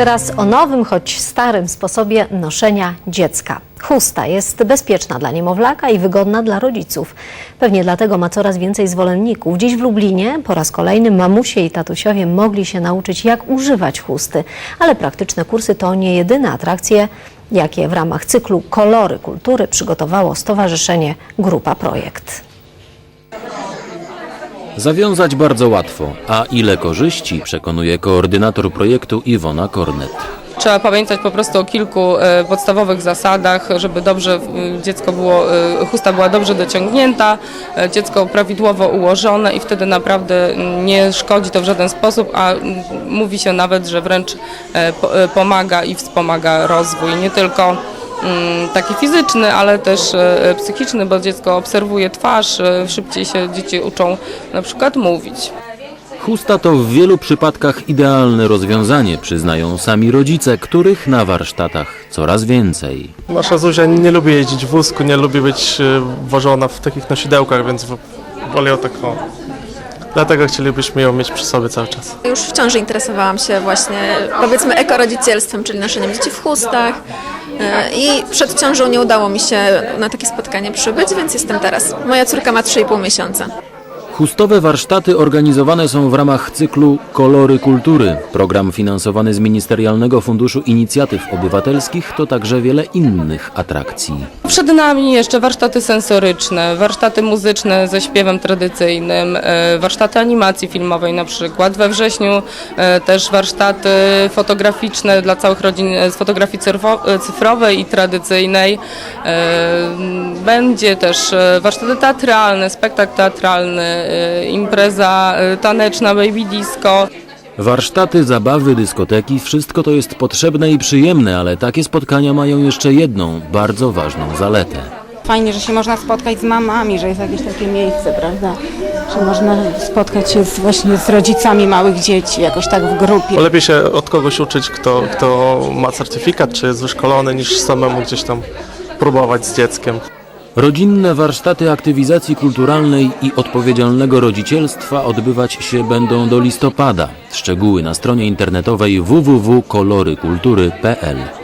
Teraz o nowym, choć starym sposobie noszenia dziecka. Chusta jest bezpieczna dla niemowlaka i wygodna dla rodziców. Pewnie dlatego ma coraz więcej zwolenników. Dziś w Lublinie po raz kolejny mamusie i tatusiowie mogli się nauczyć, jak używać chusty. Ale praktyczne kursy to nie jedyne atrakcje, jakie w ramach cyklu Kolory Kultury przygotowało Stowarzyszenie Grupa Projekt. Zawiązać bardzo łatwo, a ile korzyści przekonuje koordynator projektu Iwona Kornet. Trzeba pamiętać po prostu o kilku e, podstawowych zasadach, żeby dobrze dziecko było, e, chusta była dobrze dociągnięta, e, dziecko prawidłowo ułożone i wtedy naprawdę nie szkodzi to w żaden sposób, a mówi się nawet, że wręcz po- pomaga i wspomaga rozwój, nie tylko taki fizyczny, ale też e, psychiczny, bo dziecko obserwuje twarz, e, szybciej się dzieci uczą na przykład mówić. Chusta to w wielu przypadkach idealne rozwiązanie, przyznają sami rodzice, których na warsztatach coraz więcej. Nasza Zuzia nie lubi jeździć w wózku, nie lubi być wożona w takich nosidełkach, więc woli ją taką. Dlatego chcielibyśmy ją mieć przy sobie cały czas. Już w ciąży interesowałam się właśnie, powiedzmy, ekorodzicielstwem, czyli noszeniem dzieci w chustach. I przed ciążą nie udało mi się na takie spotkanie przybyć, więc jestem teraz. Moja córka ma 3,5 miesiąca. Chustowe warsztaty organizowane są w ramach cyklu Kolory Kultury. Program finansowany z Ministerialnego Funduszu Inicjatyw Obywatelskich to także wiele innych atrakcji. Przed nami jeszcze warsztaty sensoryczne, warsztaty muzyczne ze śpiewem tradycyjnym, e, warsztaty animacji filmowej na przykład. We wrześniu e, też warsztaty fotograficzne dla całych rodzin e, z fotografii cyfro- cyfrowej i tradycyjnej. Będzie też warsztaty teatralne, spektakl teatralny, impreza e, taneczna, baby disco. Warsztaty, zabawy, dyskoteki, wszystko to jest potrzebne i przyjemne, ale takie spotkania mają jeszcze jedną, bardzo ważną zaletę. Fajnie, że się można spotkać z mamami, że jest jakieś takie miejsce, prawda? Że można spotkać się z, właśnie z rodzicami małych dzieci, jakoś tak w grupie. Bo lepiej się od kogoś uczyć, kto, kto ma certyfikat, czy jest wyszkolony, niż samemu gdzieś tam próbować z dzieckiem. Rodzinne warsztaty aktywizacji kulturalnej i odpowiedzialnego rodzicielstwa odbywać się będą do listopada. Szczegóły na stronie internetowej www.kolorykultury.pl